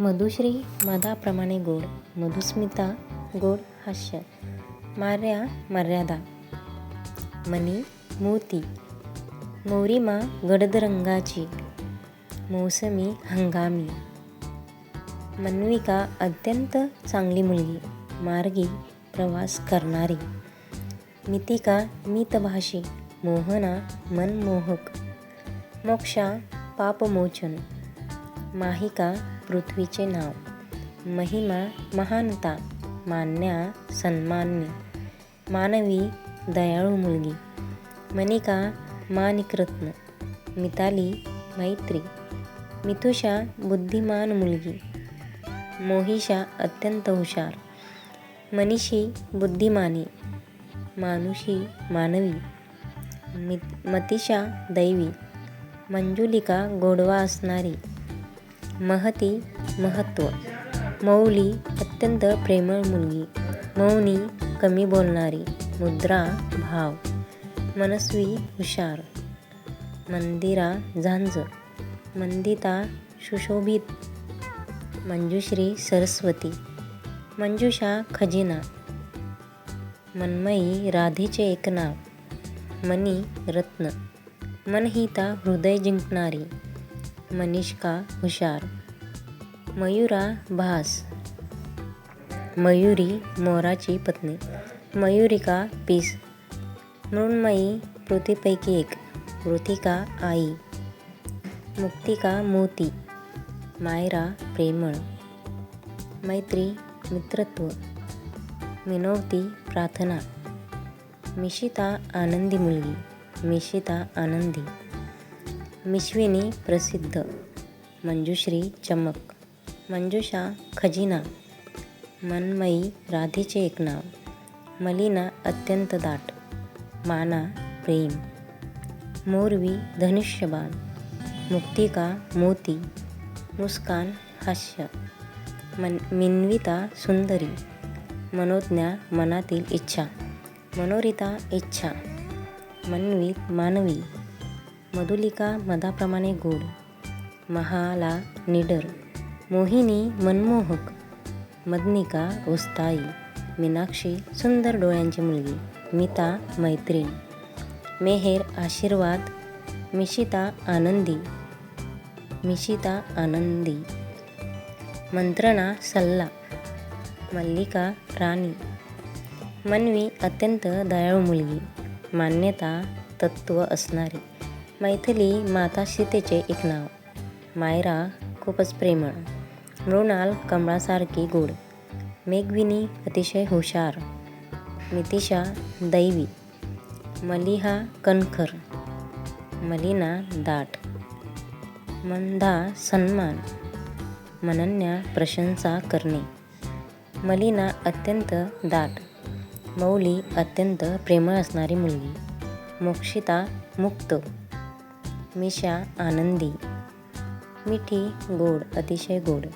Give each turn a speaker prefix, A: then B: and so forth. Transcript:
A: मधुश्री मधाप्रमाणे गोड मधुस्मिता गोड हास्य मार्या मर्यादा मनी मोती मोरिमा गडद रंगाची मौसमी हंगामी मन्विका अत्यंत चांगली मुलगी मार्गी प्रवास करणारी मितिका मितभाषी मोहना मनमोहक मोक्षा पापमोचन माहिका पृथ्वीचे नाव. महिमा महानता मान्या सन्मान्य. मानवी दयाळू मुलगी. मनिका मानिकरत्न मिताली मैत्री. मिथुषा बुद्धिमान मुलगी. मोहिषा अत्यंत हुशार. मनीषी बुद्धिमानी. मानुषी मानवी. मित मतिशा दैवी. मंजुलिका गोडवा असणारी. महती महत्त्व मौली अत्यंत प्रेमळ मुलगी. मौनी कमी बोलणारी. मुद्रा भाव. मनस्वी हुशार. मंदिरा झांज. मंदिता सुशोभित. मंजुश्री सरस्वती. मंजुषा खजिना. मनमयी राधेचे एक नाव मनी रत्न. मनहिता हृदय जिंकणारी. मनिष्का हुशार मयुरा भास मयुरी मोराची पत्नी मयुरिका पीस मृण्मयी पृथ्वीपैकी एक मृतिका आई मुक्तिका मोती मायरा प्रेमळ मैत्री मित्रत्व मिनवती प्रार्थना मिशिता आनंदी मुलगी मिशिता आनंदी. मिश्विनी प्रसिद्ध. मंजुश्री चमक. मंजुषा खजिना. मनमयी राधेचे एक नाव. मलिना अत्यंत दाट. माना प्रेम. मोरवी धनुष्यबाण. मुक्तिका मोती. मुस्कान हास्य. मन मिन्विता सुंदरी. मनोज्ञा मनातील इच्छा. मनोरिता इच्छा. मनवीत मानवी. मधुलिका मधाप्रमाणे गोड. महाला निडर. मोहिनी मनमोहक. मदनिका उस्ताई मीनाक्षी सुंदर डोळ्यांची मुलगी. मिता मैत्रीण. मेहेर आशीर्वाद. मिशिता आनंदी. मिशिता आनंदी. मंत्रणा सल्ला. मल्लिका राणी. मनवी अत्यंत दयाळू मुलगी. मान्यता तत्त्व असणारी. मैथिली माता सीतेचे एक नाव. मायरा खूपच प्रेमळ. मृणाल कमळासारखी गोड. मेघविनी अतिशय हुशार. मितिशा दैवी. मलिहा कणखर. मलिना दाट. मंदा सन्मान. मनन्या प्रशंसा करणे. मलिना अत्यंत दाट. मौली अत्यंत प्रेमळ असणारी मुलगी. मोक्षिता मुक्त. मिशा आनंदी मिठी गोड अतिशय गोड.